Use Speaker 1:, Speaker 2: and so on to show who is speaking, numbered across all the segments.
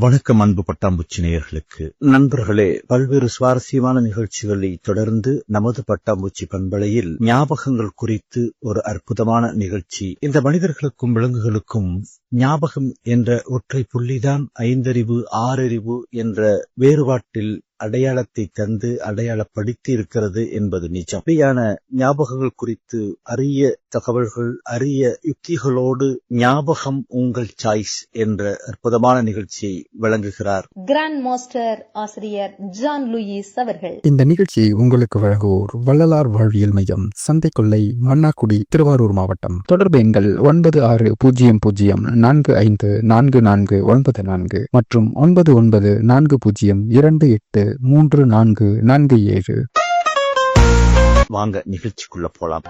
Speaker 1: வணக்கம் அன்பு பட்டாம்பூச்சி நேயர்களுக்கு நண்பர்களே பல்வேறு சுவாரஸ்யமான நிகழ்ச்சிகளை தொடர்ந்து நமது பட்டாம்பூச்சி பண்பலையில் ஞாபகங்கள் குறித்து ஒரு அற்புதமான நிகழ்ச்சி. இந்த மனிதர்களுக்கும் விலங்குகளுக்கும் ஞாபகம் என்ற ஒற்றை புள்ளிதான் ஐந்தறிவு ஆறறிவு என்ற வேறுபாட்டில் அடையாளத்தை தந்து அடையாளப்படுத்தி இருக்கிறது என்பது நிஜம். அப்படியான ஞாபகங்கள் குறித்து அரிய தகவல்கள் அரிய யுக்திகளோடு ஞாபகம் உங்கள் சாய்ஸ் என்ற அற்புதமான நிகழ்ச்சியை வழங்குகிறார்.
Speaker 2: கிராண்ட் மாஸ்டர் ஆசிரியர் ஜான் லூயிஸ் அவர்கள்.
Speaker 3: இந்த நிகழ்ச்சியை உங்களுக்கு வழங்குவோர் வள்ளலார் வாழ்வியல் மையம் சந்தைக்கொல்லை மன்னாக்குடி திருவாரூர் மாவட்டம். தொடர்பு எண்கள் ஒன்பது ஆறு பூஜ்ஜியம் பூஜ்ஜியம் நான்கு ஐந்து நான்கு நான்கு ஒன்பது நான்கு மற்றும் ஒன்பது ஒன்பது நான்கு பூஜ்ஜியம் இரண்டு எட்டு மூன்று நான்கு நான்கு ஏழு.
Speaker 1: வாங்க நிகழ்ச்சிக்குள்ள போலாம்.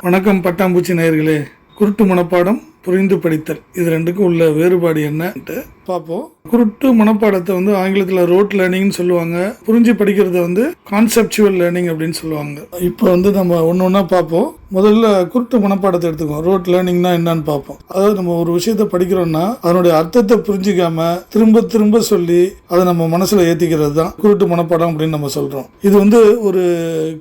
Speaker 4: வணக்கம் பட்டாம்பூச்சி நேயர்களே. குருட்டு மனப்பாடம் புரிந்து படித்தல். இது ரெண்டுக்கும் உள்ள வேறுபாடு என்னன்ட்டு பார்ப்போம். குருட்டு மனப்பாடத்தை வந்து ஆங்கிலத்தில் ரோட் லேர்னிங்னு சொல்லுவாங்க. புரிஞ்சு படிக்கிறத வந்து கான்செப்சுவல் லேர்னிங் அப்படின்னு சொல்லுவாங்க. இப்போ வந்து நம்ம ஒன்று ஒன்றா பார்ப்போம். முதல்ல குருட்டு மனப்பாடத்தை எடுத்துக்குவோம். ரோட் லேர்னிங்னா என்னன்னு பார்ப்போம். அதாவது நம்ம ஒரு விஷயத்தை படிக்கிறோம்னா அதனுடைய அர்த்தத்தை புரிஞ்சிக்காம திரும்ப திரும்ப சொல்லி அதை நம்ம மனசில் ஏற்றிக்கிறது தான் குருட்டு மனப்பாடம் அப்படின்னு நம்ம சொல்கிறோம் இது வந்து ஒரு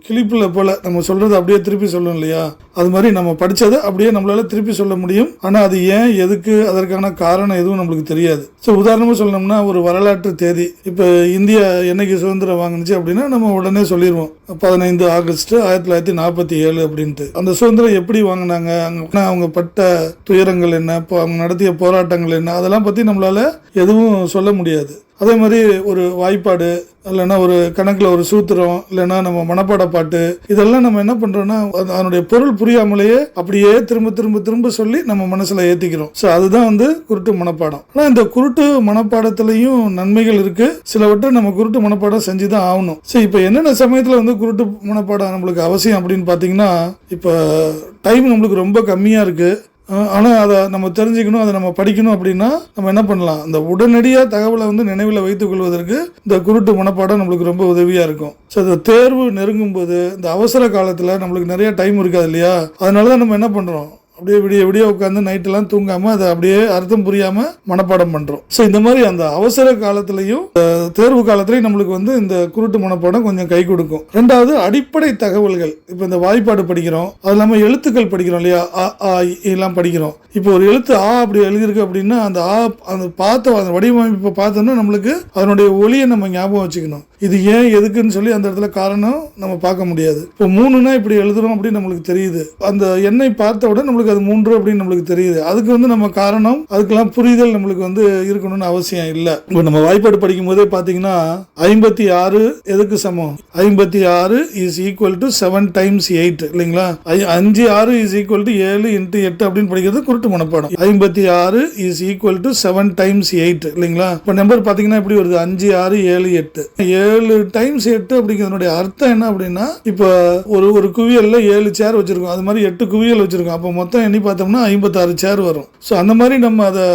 Speaker 4: கிளிப்பில் போல நம்ம சொல்கிறது அப்படியே திருப்பி சொல்லணும் இல்லையா? அது மாதிரி நம்ம படித்ததை அப்படியே நம்மளால திருப்பி சொல்ல முடியும். ஆனால் அது ஏன் எதுக்கு அதற்கான காரணம் எதுவும் நம்மளுக்கு தெரியாது. ஸோ உதாரணமாக சொல்லணும்னா ஒரு வரலாற்று தேதி. இப்போ இந்தியா என்னைக்கு சுதந்திரம் வாங்கினுச்சு அப்படின்னா நம்ம உடனே சொல்லிடுவோம் பதினைந்து ஆகஸ்ட் ஆயிரத்தி தொள்ளாயிரத்தி நாற்பத்தி ஏழு அப்படின்ட்டு. அந்த சுதந்திரம் எப்படி வாங்கினாங்க? அங்கே அவங்க பட்ட துயரங்கள் என்ன? இப்போ அவங்க நடத்திய போராட்டங்கள் என்ன? அதெல்லாம் பற்றி நம்மளால எதுவும் சொல்ல முடியாது. அதே மாதிரி ஒரு வாய்ப்பாடு இல்லைன்னா ஒரு கணக்கில் ஒரு சூத்திரம் இல்லைன்னா நம்ம மனப்பாட பாட்டு இதெல்லாம் நம்ம என்ன பண்ணுறோன்னா அது- அதனுடைய பொருள் புரியாமலேயே அப்படியே திரும்ப திரும்ப திரும்ப சொல்லி நம்ம மனசில் ஏற்றிக்கிறோம் ஸோ அதுதான் வந்து குருட்டு மனப்பாடம். ஆனால் இந்த குருட்டு மனப்பாடத்துலேயும் நன்மைகள் இருக்கு. சிலவற்றை நம்ம குருட்டு மனப்பாடம் செஞ்சு தான் ஆகணும். ஸோ இப்போ என்னென்ன சமயத்தில் வந்து குருட்டு மனப்பாடம் நம்மளுக்கு அவசியம் அப்படின்னு பார்த்தீங்கன்னா இப்போ டைம் நம்மளுக்கு ரொம்ப கம்மியாக இருக்குது ஆனால் அதை நம்ம தெரிஞ்சுக்கணும் அதை நம்ம படிக்கணும் அப்படின்னா நம்ம என்ன பண்ணலாம்? அந்த உடனடியாக தகவலை வந்து நினைவில் வைத்துக் கொள்வதற்கு இந்த குருட்டு மனப்பாடம் நம்மளுக்கு ரொம்ப உதவியாக இருக்கும். ஸோ இந்த தேர்வு நெருங்கும் போது இந்த அவசர காலத்தில் நம்மளுக்கு நிறைய டைம் இருக்காது இல்லையா? அதனால தான் நம்ம என்ன பண்ணுறோம் அப்படியே விடிய விடிய உட்காந்து நைட்டெல்லாம் தூங்காம அதை அப்படியே அர்த்தம் புரியாம மனப்பாடம் பண்றோம். ஸோ இந்த மாதிரி அந்த அவசர காலத்திலையும் தேர்வு காலத்திலையும் நம்மளுக்கு வந்து இந்த குருட்டு மனப்பாடம் கொஞ்சம் கை கொடுக்கும். ரெண்டாவது அடிப்படை தகவல்கள். இப்போ இந்த வாய்ப்பாடு படிக்கிறோம். அது இல்லாமல் எழுத்துக்கள் படிக்கிறோம் இல்லையா? அ ஆ இ, எல்லாம் படிக்கிறோம். இப்போ ஒரு எழுத்து ஆ அப்படி எழுதியிருக்கு அப்படின்னா அந்த ஆ அந்த பார்த்த அந்த வடிவமைப்பை பார்த்தோம்னா நம்மளுக்கு அதனுடைய ஒளியை நம்ம ஞாபகம் வச்சுக்கணும். இது ஏன் எதுக்குன்னு சொல்லி அந்த இடத்துல காரணம் நம்ம பார்க்க முடியாது. இப்போ மூணுனா இப்படி எழுதுறோம் அப்படின்னு நம்மளுக்கு தெரியுது. அந்த எண்ணெய் பார்த்த உடனே நம்மளுக்கு அது மூன்று அப்படின்னு நம்மளுக்கு தெரியுது. அதுக்கு வந்து நம்ம காரணம் அதுக்கெல்லாம் புரிதல் நம்மளுக்கு வந்து இருக்கணும்னு அவசியம் இல்லை. இப்போ நம்ம வாய்ப்பாடு படிக்கும் போதே பார்த்தீங்கன்னா ஐம்பத்தி ஆறு எதுக்கு சமம்? ஐம்பத்தி ஆறு is equal to seven times eight இல்லைங்களா? ஐ- அஞ்சு ஆறு இஸ் ஈக்குவல் டு ஏழு இன்ட்டு எட்டு அப்படின்னு படிக்கிறது குருட்டு மனப்பாடம். ஐம்பத்தி ஆறு is equal to seven times eight இல்லைங்களா? இப்போ நம்பர் பார்த்தீங்கன்னா எப்படி வருது? அஞ்சு ஆறு ஏழு எட்டு. ஏழு ஏழு டைம்ஸ் எட்டு அப்படிங்கிறதுனுடைய அர்த்தம் என்ன அப்படின்னா இப்போ ஒரு ஒரு குவியலில் ஏழு சேர் வச்சுருக்கோம். அது மாதிரி எட்டு குவியல் வச்சுருக்கோம். அப்போ மொத்தம் எண்ணி பார்த்தோம்னா ஐம்பத்தாறு சேர் வரும். ஸோ அந்த மாதிரி நம்ம அதை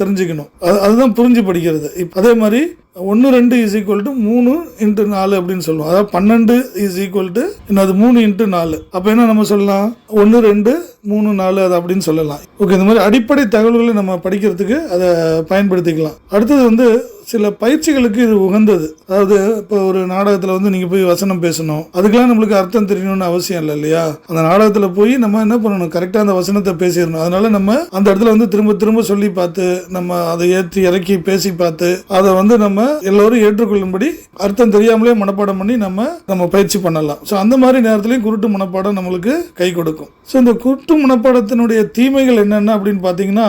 Speaker 4: தெரிஞ்சுக்கணும். அது அதுதான் புரிஞ்சு படிக்கிறது. இப்போ அதே மாதிரி ஒன்று ரெண்டு இஸ் ஈக்குவல் டு மூணு இன்ட்டு நாலு அப்படின்னு சொல்லுவோம். அதாவது பன்னெண்டு இஸ் ஈக்குவல் டு அது மூணு இன்ட்டு நாலு. அப்போ என்ன நம்ம சொல்லலாம்? ஒன்று ரெண்டு மூணு நாலு அது அப்படின்னு சொல்லலாம். ஓகே இந்த மாதிரி அடிப்படை தகவல்களை நம்ம படிக்கிறதுக்கு அதை பயன்படுத்திக்கலாம். அடுத்தது வந்து சில பயிற்சிகளுக்கு இது உகந்தது. அதாவது இப்போ ஒரு நாடகத்தில் வந்து நீங்கள் போய் வசனம் பேசணும். அதுக்கெல்லாம் நம்மளுக்கு அர்த்தம் தெரியணும்னு அவசியம் இல்லை இல்லையா? அந்த நாடகத்தில் போய் நம்ம என்ன பண்ணணும்? கரெக்டாக அந்த வசனத்தை பேசிடணும். அதனால நம்ம அந்த இடத்துல வந்து திரும்ப திரும்ப சொல்லி பார்த்து நம்ம அதை ஏற்றி இறக்கி பேசி பார்த்து அதை வந்து நம்ம எல்லோரும் ஏற்றுக்கொள்ளும்படி அர்த்தம் தெரியாமலே மனப்பாடம் பண்ணி நம்ம நம்ம பயிற்சி பண்ணலாம். ஸோ அந்த மாதிரி நேரத்துலையும் குருட்டு மனப்பாடம் நம்மளுக்கு கை கொடுக்கும். ஸோ இந்த குருட்டு மனப்பாடத்தினுடைய தீமைகள் என்னென்ன அப்படின்னு பார்த்தீங்கன்னா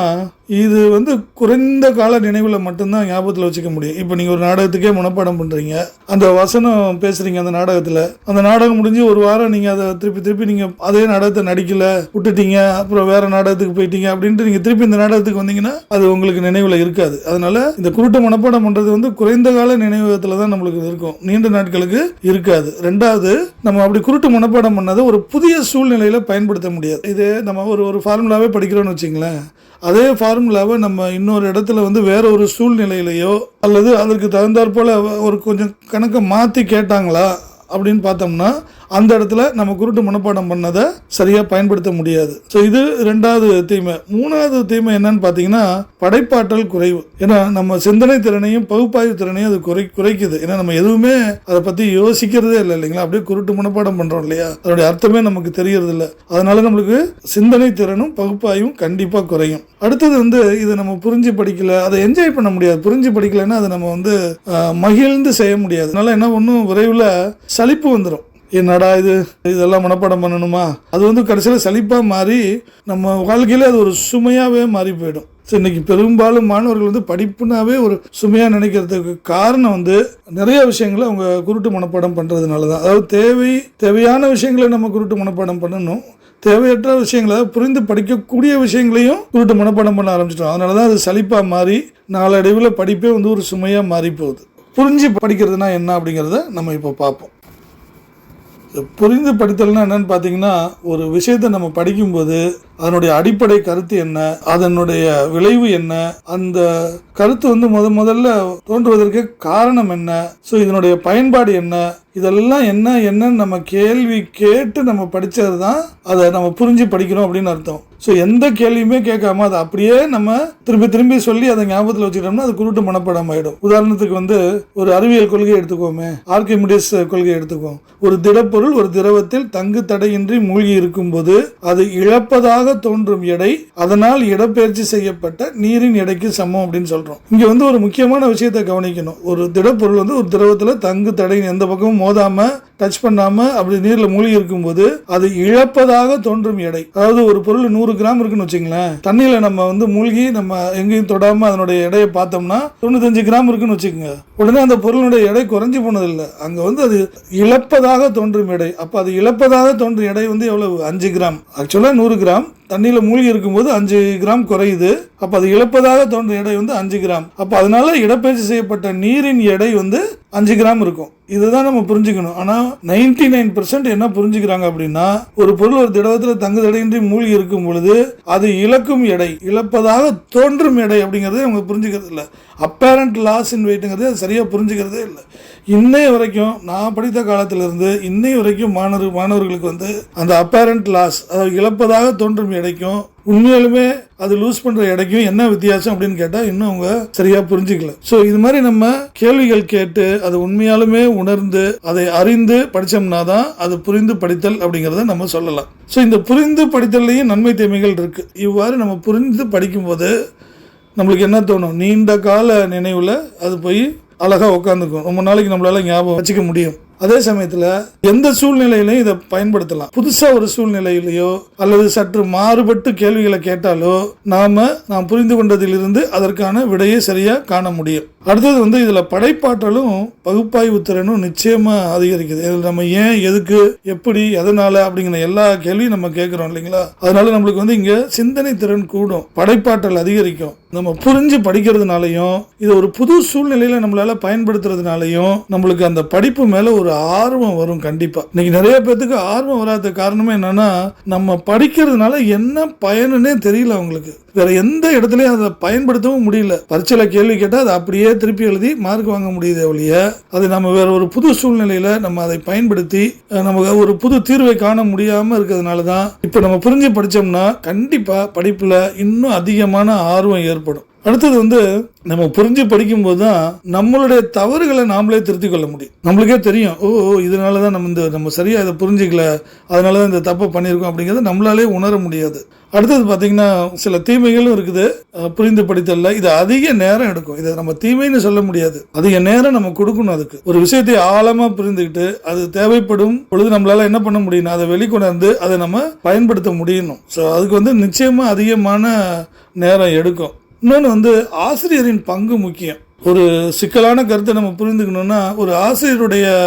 Speaker 4: இது வந்து குறைந்த கால நினைவில் மட்டும்தான் ஞாபகத்தில் வச்சுக்க முடியும். இப்போ நீங்கள் ஒரு நாடகத்துக்கே மனப்பாடம் பண்ணுறீங்க அந்த வசனம் பேசுகிறீங்க அந்த நாடகத்தில். அந்த நாடகம் முடிஞ்சு ஒரு வாரம் நீங்கள் அதை திருப்பி திருப்பி நீங்கள் அதே நாடகத்தை நடிக்கல விட்டுட்டீங்க அப்புறம் வேறு நாடகத்துக்கு போயிட்டீங்க அப்படின்ட்டு நீங்கள் திருப்பி இந்த நாடகத்துக்கு வந்தீங்கன்னா அது உங்களுக்கு நினைவில் இருக்காது. அதனால் இந்த குருட்டு மனப்பாடம் பண்ணுறது வந்து குறைந்த கால நினைவகத்தில் தான் நம்மளுக்கு இருக்கும். நீண்ட நாட்களுக்கு இருக்காது. ரெண்டாவது நம்ம அப்படி குருட்டு மனப்பாடம் பண்ணாத ஒரு புதிய சூழ்நிலையில் பயன்படுத்த முடியாது. இது நம்ம ஒரு ஒரு ஃபார்முலாவே படிக்கிறோன்னு வச்சுங்களேன் அதே ஃபார்முலாவை நம்ம இன்னொரு இடத்துல வந்து வேற ஒரு சூழ்நிலையிலையோ அல்லது அதற்கு தகுந்தாற்போல் ஒரு கொஞ்சம் கணக்கை மாற்றி கேட்டாங்களா அப்படின்னு பார்த்தோம்னா அந்த இடத்துல நம்ம குருட்டு மனப்பாடம் பண்ணதை சரியாக பயன்படுத்த முடியாது. ஸோ இது ரெண்டாவது தீமை. மூணாவது தீமை என்னன்னு பார்த்தீங்கன்னா படைப்பாற்றல் குறைவு. ஏன்னா நம்ம சிந்தனை திறனையும் பகுப்பாய்வு திறனையும் அது குறை குறைக்குது. ஏன்னா நம்ம எதுவுமே அதை பற்றி யோசிக்கிறதே இல்லை இல்லைங்களா? அப்படியே குருட்டு மனப்பாடம் பண்ணுறோம் இல்லையா? அதனுடைய அர்த்தமே நமக்கு தெரியறது இல்லை. அதனால நம்மளுக்கு சிந்தனை திறனும் பகுப்பாய்வும் கண்டிப்பாக குறையும். அடுத்தது வந்து இதை நம்ம புரிஞ்சு படிக்கல அதை என்ஜாய் பண்ண முடியாது. புரிஞ்சு படிக்கலைன்னா அதை நம்ம வந்து மகிழ்ந்து செய்ய முடியாது. அதனால என்ன ஒன்றும் விரைவில் சலிப்பு வந்துடும் என்னடா இது? இதெல்லாம் மனப்பாடம் பண்ணணுமா? அது வந்து கடைசியில் சலிப்பாக மாறி நம்ம வாழ்க்கையில் அது ஒரு சுமையாகவே மாறி போயிடும். ஸோ இன்னைக்கு பெரும்பாலும் மாணவர்கள் வந்து படிப்புனாவே ஒரு சுமையாக நினைக்கிறதுக்கு காரணம் வந்து நிறைய விஷயங்களை அவங்க குருட்டு மனப்பாடம் பண்ணுறதுனால தான் அதாவது தேவை தேவையான விஷயங்களை நம்ம குருட்டு மனப்பாடம் பண்ணணும். தேவையற்ற விஷயங்களை புரிந்து படிக்கக்கூடிய விஷயங்களையும் குருட்டு மனப்பாடம் பண்ண ஆரம்பிச்சிட்டோம். அதனால தான் அது சலிப்பாக மாறி நாளடைவில் படிப்பே வந்து ஒரு சுமையாக மாறி போகுது. புரிஞ்சு படிக்கிறதுனா என்ன அப்படிங்கிறத நம்ம இப்போ பார்ப்போம். புரிந்து படித்தல்னா என்னன்னு பார்த்தீங்கன்னா ஒரு விஷயத்தை நம்ம படிக்கும்போது அதனுடைய அடிப்படை கருத்து என்ன அதனுடைய விளைவு என்ன அந்த கருத்து வந்து முத முதல்ல தோன்றுவதற்கு காரணம் என்ன ஸோ இதனுடைய பயன்பாடு என்ன இதெல்லாம் என்ன என்னன்னு நம்ம கேள்வி கேட்டு நம்ம படித்தது தான் அதை நம்ம புரிஞ்சு படிக்கிறோம் அப்படின்னு அர்த்தம். ஸோ எந்த கேள்வியுமே கேட்காம அதை அப்படியே நம்ம திரும்பி திரும்பி சொல்லி அதை ஞாபகத்தில் வச்சுக்கிட்டோம்னா அது குருட்டு மனப்படம் ஆகிடும் உதாரணத்துக்கு வந்து ஒரு அறிவியல் கொள்கை எடுத்துக்கோமே. ஆர்கிமிடிஸ் கொள்கை எடுத்துக்குவோம் ஒரு திடப்பொருள் ஒரு திரவத்தில் தங்கு தடையின்றி மூழ்கி இருக்கும்போது அது இழப்பதாக தோன்றும் எடை அதனால் இடப்பெயர்ச்சி செய்யப்பட்ட நீரின் எடைக்கு சமம் அப்படின்னு சொல்கிறோம் இங்கே வந்து ஒரு முக்கியமான விஷயத்தை கவனிக்கணும். ஒரு திடப்பொருள் வந்து ஒரு திரவத்தில் தங்கு தடை எந்த பக்கமும் மோதாமல் டச் பண்ணாமல் அப்படி நீரில் மூழ்கி இருக்கும்போது அது இழப்பதாக தோன்றும் எடை. அதாவது ஒரு பொருள் நூறு கிராம் இருக்குன்னு வச்சுங்களேன் தண்ணியில் நம்ம வந்து மூழ்கி நம்ம எங்கேயும் தொடாமல் அதனுடைய எடையை பார்த்தோம்னா தொண்ணூத்தஞ்சு கிராம் இருக்குன்னு வச்சுக்கோங்க. உடனே அந்த பொருளுடைய எடை குறைஞ்சி போனதில்லை. அங்கே வந்து அது இழப்பதாக தோன்றும் எடை. அப்போ அது இழப்பதாக தோன்றும் எடை வந்து எவ்வளவு? அஞ்சு கிராம். ஆக்சுவலாக நூறு கிராம். தண்ணியில் மூழ்கி இருக்கும்போது அஞ்சு கிராம் குறையுது. அப்போ அது இழப்பதாக தோன்றும் எடை வந்து அஞ்சு கிராம். அப்போ அதனால இடப்பெயர்ச்சி செய்யப்பட்ட நீரின் எடை வந்து அஞ்சு கிராம் இருக்கும். இதுதான் நம்ம புரிஞ்சுக்கணும். ஆனால் நைன்டி நைன் என்ன புரிஞ்சுக்கிறாங்க அப்படின்னா ஒரு பொருள் ஒரு திடவத்தில் தங்கு தடையின்றி மூழ்கி இருக்கும் பொழுது அது இழக்கும் எடை. இழப்பதாக தோன்றும் எடை அப்படிங்கிறதே அவங்க புரிஞ்சுக்கிறது இல்லை. அப்பேரண்ட் லாஸ் இன் வெயிட்டுங்கிறதே அது சரியாக புரிஞ்சுக்கிறதே இல்லை. இன்னைய வரைக்கும் நான் படித்த காலத்திலிருந்து இன்னைய வரைக்கும் மாணவர் மாணவர்களுக்கு வந்து அந்த அப்பேரண்ட் லாஸ் அதாவது இழப்பதாக தோன்றும் எடைக்கும் உண்மையாலுமே அது லூஸ் பண்ற எடைக்கும் என்ன வித்தியாசம் அப்படின்னு கேட்டா இன்னும் அவங்க சரியா புரிஞ்சுக்கல. ஸோ இது மாதிரி நம்ம கேள்விகள் கேட்டு அது உண்மையாலுமே உணர்ந்து அதை அறிந்து படித்தோம்னா தான் அது புரிந்து படித்தல் அப்படிங்கிறத நம்ம சொல்லலாம். ஸோ இந்த புரிந்து படித்தல்லையும் நன்மை தீமைகள் இருக்குது இவ்வாறு நம்ம புரிந்து படிக்கும்போது நம்மளுக்கு என்ன தோணும்? நீண்ட கால நினைவில் அது போய் அழகாக உட்காந்துக்கும் ரொம்ப நாளைக்கு நம்மளால ஞாபகம் வச்சுக்க முடியும். அதே சமயத்தில் எந்த சூழ்நிலையிலையும் இதை பயன்படுத்தலாம். புதுசாக ஒரு சூழ்நிலையிலையோ அல்லது சற்று மாறுபட்டு கேள்விகளை கேட்டாலோ நாம் நாம் புரிந்து கொண்டதிலிருந்து அதற்கான விடையை சரியாக காண முடியும். அடுத்தது வந்து இதில் படைப்பாற்றலும் பகுப்பாய்வு திறனும் நிச்சயமாக அதிகரிக்குது. இதில் நம்ம ஏன் எதுக்கு எப்படி எதனால அப்படிங்கிற எல்லா கேள்வியும் நம்ம கேட்குறோம் இல்லைங்களா? அதனால நம்மளுக்கு வந்து இங்கே சிந்தனை திறன் கூடும். படைப்பாற்றல் அதிகரிக்கும். நம்ம புரிஞ்சு படிக்கிறதுனாலையும் இது ஒரு புது சூழ்நிலையில் நம்மளால் பயன்படுத்துறதுனாலையும் நம்மளுக்கு அந்த படிப்பு மேலே ஒரு ஒரு ஆர்வம் வரும் கண்டிப்பாக இன்னைக்கு நிறைய பேர்த்துக்கு ஆர்வம் வராத காரணமே என்னன்னா நம்ம படிக்கிறதுனால என்ன பயனுன்னே தெரியல அவங்களுக்கு. வேற எந்த இடத்துலயும் அதை பயன்படுத்தவும் முடியல. பரீட்சையில கேள்வி கேட்டால் அதை அப்படியே திருப்பி எழுதி மார்க் வாங்க முடியுதே ஒழிய அதை நம்ம வேற ஒரு புது சூழ்நிலையில நம்ம அதை பயன்படுத்தி நமக்கு ஒரு புது தீர்வை காண முடியாம இருக்கிறதுனால தான் இப்போ நம்ம புரிஞ்சு படித்தோம்னா கண்டிப்பாக படிப்பில் இன்னும் அதிகமான ஆர்வம் ஏற்படும். அடுத்தது வந்து நம்ம புரிஞ்சு படிக்கும்போது தான் நம்மளுடைய தவறுகளை நாமளே திருத்திக் கொள்ள முடியும். நம்மளுக்கே தெரியும் ஓ ஓ, இதனால தான் நம்ம இந்த நம்ம சரியாக இதை புரிஞ்சிக்கல அதனால தான் இந்த தப்பை பண்ணியிருக்கோம் அப்படிங்கிறத நம்மளாலே உணர முடியாது. அடுத்தது பார்த்தீங்கன்னா சில தீமைகளும் இருக்குது. புரிந்து படித்தல்ல இது அதிக நேரம் எடுக்கும். இதை நம்ம தீமைன்னு சொல்ல முடியாது. அதிக நேரம் நம்ம கொடுக்கணும் அதுக்கு. ஒரு விஷயத்தை ஆழமாக புரிந்துக்கிட்டு அது தேவைப்படும் பொழுது நம்மளால என்ன பண்ண முடியும்? அதை வெளிக்கொணர்ந்து அதை நம்ம பயன்படுத்த முடியணும். ஸோ அதுக்கு வந்து நிச்சயமாக அதிகமான நேரம் எடுக்கும். இன்னொன்று வந்து ஆசிரியரின் பங்கு முக்கியம். ஒரு சிக்கலான கருத்தை நம்ம புரிந்துக்கணும்னா ஒரு ஆசிரியருடைய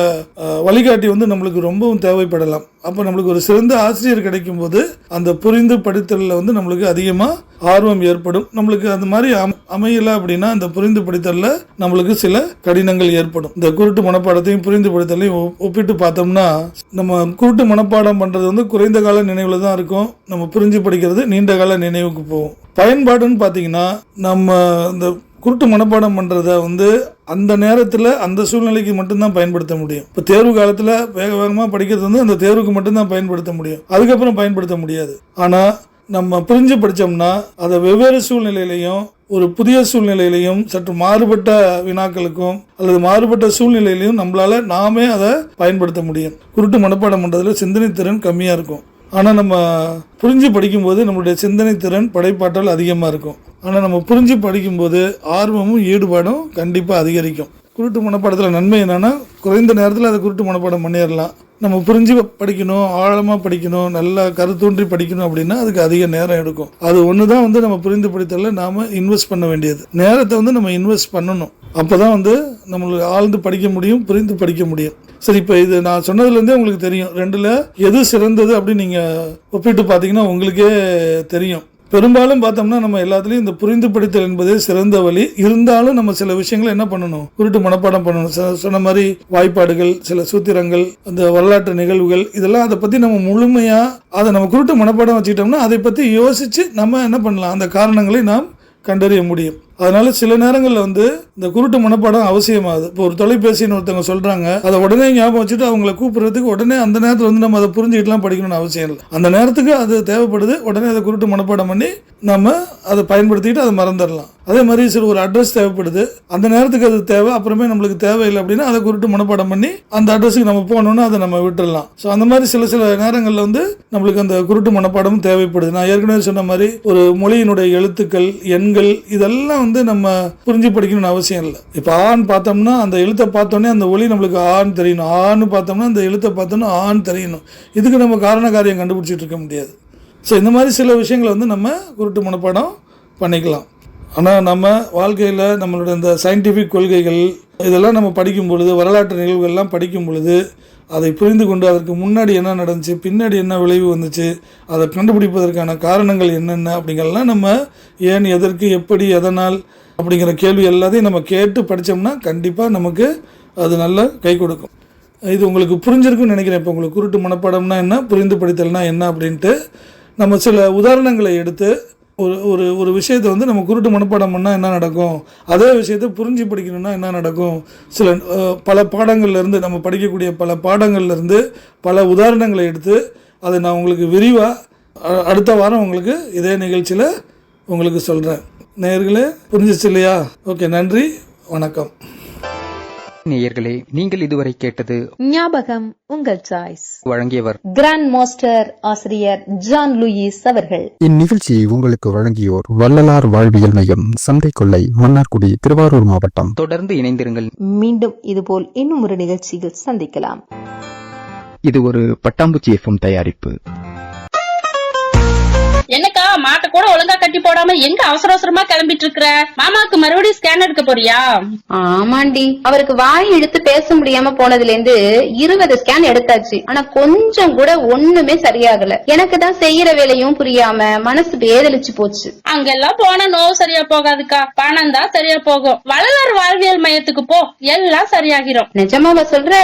Speaker 4: வழிகாட்டி வந்து நம்மளுக்கு ரொம்பவும் தேவைப்படலாம். அப்போ நம்மளுக்கு ஒரு சிறந்த ஆசிரியர் கிடைக்கும் போது அந்த புரிந்து படித்தலில் வந்து நம்மளுக்கு அதிகமாக ஆர்வம் ஏற்படும். நம்மளுக்கு அந்த மாதிரி அம்- அமையல அப்படின்னா அந்த புரிந்து படித்தலில் நம்மளுக்கு சில கடினங்கள் ஏற்படும். இந்த குருட்டு மனப்பாடத்தையும் புரிந்து படித்தலையும் ஒ- ஒப்பிட்டு பார்த்தோம்னா நம்ம குருட்டு மனப்பாடம் பண்ணுறது வந்து குறைந்த கால நினைவில் தான் இருக்கும். நம்ம புரிஞ்சு படிக்கிறது நீண்ட கால நினைவுக்கு போகும். பயன்பாடுன்னு பார்த்தீங்கன்னா நம்ம இந்த குருட்டு மனப்பாடம் பண்ணுறத வந்து அந்த நேரத்தில் அந்த சூழ்நிலைக்கு மட்டும்தான் பயன்படுத்த முடியும். இப்போ தேர்வு காலத்தில் வேக வேகமாக படிக்கிறது வந்து அந்த தேர்வுக்கு மட்டும்தான் பயன்படுத்த முடியும். அதுக்கப்புறம் பயன்படுத்த முடியாது. ஆனால் நம்ம புரிஞ்சு படித்தோம்னா அதை வெவ்வேறு சூழ்நிலையிலையும் ஒரு புதிய சூழ்நிலையிலையும் சற்று மாறுபட்ட வினாக்களுக்கும் அல்லது மாறுபட்ட சூழ்நிலையிலையும் நம்மளால நாமே அதை பயன்படுத்த முடியும். குருட்டு மனப்பாடம் பண்ணுறதுல சிந்தனை திறன் கம்மியாக இருக்கும். ஆனால் நம்ம புரிஞ்சு படிக்கும்போது நம்மளுடைய சிந்தனை திறன் படைப்பாற்றல் அதிகமாக இருக்கும். ஆனால் நம்ம புரிஞ்சு படிக்கும்போது ஆர்வமும் ஈடுபாடும் கண்டிப்பாக அதிகரிக்கும். குருட்டு மனப்பாடத்தில் நன்மை என்னென்னா குறைந்த நேரத்தில் அதை குருட்டு மனப்பாடம் பண்ணிடலாம். நம்ம புரிஞ்சு படிக்கணும் ஆழமாக படிக்கணும் நல்லா கருத்தூன்றி படிக்கணும் அப்படின்னா அதுக்கு அதிக நேரம் எடுக்கும். அது ஒன்று தான் வந்து நம்ம புரிந்து படித்தல நாம் இன்வெஸ்ட் பண்ண வேண்டியது. நேரத்தை வந்து நம்ம இன்வெஸ்ட் பண்ணணும். அப்போ தான் வந்து நம்மளுக்கு ஆழ்ந்து படிக்க முடியும் புரிந்து படிக்க முடியும். சரி இப்போ இது நான் சொன்னதுலேருந்தே உங்களுக்கு தெரியும். ரெண்டில் எது சிறந்தது அப்படின்னு நீங்கள் ஒப்பிட்டு பார்த்தீங்கன்னா உங்களுக்கே தெரியும். பெரும்பாலும் பார்த்தோம்னா நம்ம எல்லாத்துலேயும் இந்த புரிந்து படித்தல் என்பதே சிறந்த வழி. இருந்தாலும் நம்ம சில விஷயங்களை என்ன பண்ணணும்? உருட்டு மனப்பாடம் பண்ணணும். சொன்ன மாதிரி வாய்ப்பாடுகள் சில சூத்திரங்கள் அந்த வரலாற்று நிகழ்வுகள் இதெல்லாம் அதை பற்றி நம்ம முழுமையாக அதை நம்ம குருட்டு மனப்பாடம் வச்சுக்கிட்டோம்னா அதை பற்றி யோசித்து நம்ம என்ன பண்ணலாம்? அந்த காரணங்களை நாம் கண்டறிய முடியும். அதனால சில நேரங்களில் வந்து இந்த குருட்டு மனப்பாடம் அவசியமாகுது இப்போ ஒரு தொலைபேசின்னு ஒருத்தவங்க சொல்கிறாங்க அதை உடனே ஞாபகம் வச்சுட்டு அவங்கள கூப்பிடுறதுக்கு உடனே அந்த நேரத்தில் வந்து நம்ம அதை புரிஞ்சுக்கிட்டுலாம் படிக்கணும்னு அவசியம் இல்லை. அந்த நேரத்துக்கு அது தேவைப்படுது உடனே அதை குருட்டு மனப்பாடம் பண்ணி நம்ம அதை பயன்படுத்திக்கிட்டு அதை மறந்துடலாம். அதே மாதிரி சில ஒரு அட்ரஸ் தேவைப்படுது அந்த நேரத்துக்கு அது தேவை அப்புறமே நம்மளுக்கு தேவையில்லை அப்படின்னா அதை குருட்டு மனப்பாடம் பண்ணி அந்த அட்ரஸுக்கு நம்ம போகணும்னா அதை நம்ம விட்டுடலாம். ஸோ அந்த மாதிரி சில சில நேரங்களில் வந்து நம்மளுக்கு அந்த குருட்டு மனப்பாடமும் தேவைப்படுது. நான் ஏற்கனவே சொன்ன மாதிரி ஒரு மொழியினுடைய எழுத்துக்கள் எண்கள் இதெல்லாம் வந்து நம்ம புரிஞ்சு படிக்கணும்னு அவசியம் இல்லை. இப்போ ஆண் பார்த்தோம்னா அந்த எழுத்தை பார்த்தோன்னே அந்த ஒளி நம்மளுக்கு ஆண் தெரியணும். ஆன்னு பார்த்தோம்னா அந்த எழுத்தை பார்த்தோன்னா ஆண் தெரியணும். இதுக்கு நம்ம காரண காரியம் கண்டுபிடிச்சிட்டு இருக்க முடியாது. ஸோ இந்த மாதிரி சில விஷயங்களை வந்து நம்ம குருட்டு மனப்பாடம் பண்ணிக்கலாம். ஆனால் நம்ம வாழ்க்கையில் நம்மளோட இந்த சயின்டிஃபிக் கொள்கைகள் இதெல்லாம் நம்ம படிக்கும் பொழுது வரலாற்று நிகழ்வுகள்லாம் படிக்கும் பொழுது அதை புரிந்து கொண்டு அதற்கு முன்னாடி என்ன நடந்துச்சு பின்னாடி என்ன விளைவு வந்துச்சு அதை கண்டுபிடிப்பதற்கான காரணங்கள் என்னென்ன அப்படிங்கிறலாம் நம்ம ஏன் எதற்கு எப்படி எதனால் அப்படிங்கிற கேள்வி எல்லாத்தையும் நம்ம கேட்டு படித்தோம்னா கண்டிப்பாக நமக்கு அது நல்லா கை கொடுக்கும். இது உங்களுக்கு புரிஞ்சிருக்கும்னு நினைக்கிறேன். இப்போ உங்களுக்கு குருட்டு மனப்பாடம்னா என்ன புரிந்து படித்தல்னா என்ன அப்படின்ட்டு நம்ம சில உதாரணங்களை எடுத்து ஒரு ஒரு ஒரு விஷயத்தை வந்து நம்ம குருட்டு மனப்பாடம் பண்ணால் என்ன நடக்கும்? அதே விஷயத்தை புரிஞ்சு படிக்கணும்னா என்ன நடக்கும்? சில பல பாடங்கள்லேருந்து நம்ம படிக்கக்கூடிய பல பாடங்கள்லேருந்து பல உதாரணங்களை எடுத்து அதை நான் உங்களுக்கு விரிவாக அடுத்த வாரம் உங்களுக்கு இதே நிகழ்ச்சியில் உங்களுக்கு சொல்கிறேன் நேர்களே புரிஞ்சிச்சு இல்லையா? ஓகே நன்றி வணக்கம்.
Speaker 3: நேயர்களே நீங்கள் இதுவரை கேட்டது
Speaker 2: ஞாபகம் உங்கள் சாய்ஸ்.
Speaker 3: வழங்கியவர்
Speaker 2: கிராண்ட் மாஸ்டர் ஆசிரியர் ஜான் லூயிஸ் அவர்கள்.
Speaker 3: இந்நிகழ்ச்சியை உங்களுக்கு வழங்கியோர் வள்ளலார் வாழ்வியல் மையம் சந்தை கொள்ளை மன்னார்குடி திருவாரூர் மாவட்டம். தொடர்ந்து இணைந்திருங்கள்.
Speaker 2: மீண்டும் இதுபோல் இன்னும் ஒரு நிகழ்ச்சியில் சந்திக்கலாம்.
Speaker 3: இது ஒரு பட்டாம்பூச்சி எஃப்எம் தயாரிப்பு.
Speaker 5: என்னக்கா மாட்டை கூட ஒழுங்கா கட்டி போடாம எங்க அவசர அவசரமா கிளம்பிட்டு இருக்கிற? மாமாவுக்கு மறுபடியும் ஸ்கேன் எடுக்க போறியா?
Speaker 6: ஆமாண்டி. அவருக்கு வாய் இழுத்து பேச முடியாம போனதுல இருந்து இருபது ஸ்கேன் எடுத்தாச்சு. ஆனா கொஞ்சம் கூட ஒண்ணுமே சரியாகல. எனக்கு தான் செய்யற வேலையும் புரியாம மனசு பேதலிச்சு போச்சு.
Speaker 5: அங்கெல்லாம் போனா நோவு சரியா போகாதுக்கா. பணம் தான் சரியா போகும். வள்ளலார் வாழ்வியல் மையத்துக்கு போ. எல்லாம் சரியாகிரும்.
Speaker 6: நிஜமாவா சொல்ற?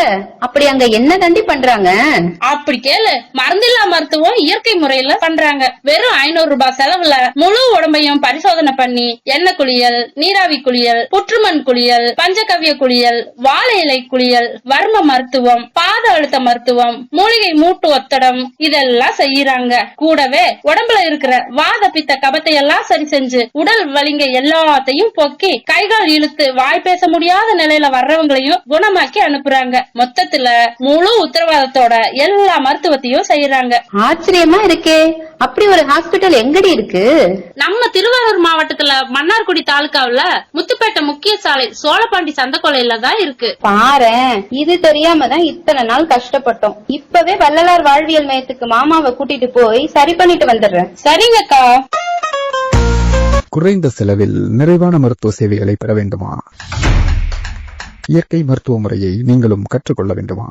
Speaker 6: அப்படி அங்க என்ன தண்டி பண்றாங்க?
Speaker 5: அப்படி கேளு. மருந்தில்லா மருத்துவம் இயற்கை முறையில பண்றாங்க. வெறும் ஐநூறு ரூபாய் செலவுல முழு உடம்பையும் பரிசோதனை பண்ணி எண்ணெய் குளியல் நீராவி குளியல் புற்றுமண் குளியல் பஞ்சகவ்ய குளியல் வாழை இலை குளியல் வர்ம மருத்துவம் பாத அழுத்த மருத்துவம் மூலிகை மூட்டு ஒத்தடம் இதெல்லாம் செய்யறாங்க. கூடவே உடம்புல இருக்கிற வாத பித்த கபத்தை எல்லாம் சரி செஞ்சு உடல் வலிங்க எல்லாத்தையும் போக்கி கைகால் இழுத்து வாய் பேச முடியாத நிலையில வர்றவங்களையும் குணமாக்கி அனுப்புறாங்க. மொத்தத்துல முழு உத்தரவாதத்தோட எல்லா மருத்துவத்தையும் செய்யறாங்க.
Speaker 6: ஆச்சரியமா இருக்கே. அப்படி ஒரு ஹாஸ்பிட்டல் எங்கடி இருக்கு?
Speaker 5: நம்ம திருவாரூர் மாவட்டத்துல மன்னார்குடி தாலுகாவுல முத்துப்பேட்டை முக்கிய சாலை சோழபாண்டி சந்தக்கொலையில தான் இருக்கு.
Speaker 6: பாரேன் இது தெரியாம தான் இத்தனை நாள் கஷ்டப்பட்டோம். இப்பவே வள்ளலார் வாழ்வியல் மையத்துக்கு மாமாவை கூட்டிட்டு போய் சரி பண்ணிட்டு வந்துடுறேன்.
Speaker 5: சரிங்கக்கா.
Speaker 3: குறைந்த செலவில் நிறைவான மருத்துவ சேவைகளை பெற வேண்டுமா? இயற்கை மருத்துவ முறையை நீங்களும் கற்றுக்கொள்ள வேண்டுமா?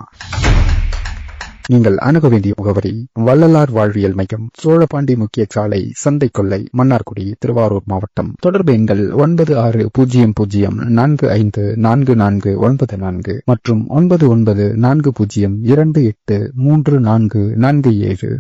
Speaker 3: நீங்கள் அணுக வேண்டிய முகவரி வள்ளலார் வாழ்வியல் மையம் சோழபாண்டி முக்கிய சாலை சந்தை கொல்லை மன்னார்குடி திருவாரூர் மாவட்டம். தொடர்பு எண்கள் ஒன்பது ஆறு பூஜ்ஜியம் பூஜ்ஜியம் நான்கு ஐந்து நான்கு நான்கு ஒன்பது நான்கு மற்றும் ஒன்பது ஒன்பது நான்கு பூஜ்ஜியம் இரண்டு எட்டு மூன்று நான்கு நான்கு ஏழு.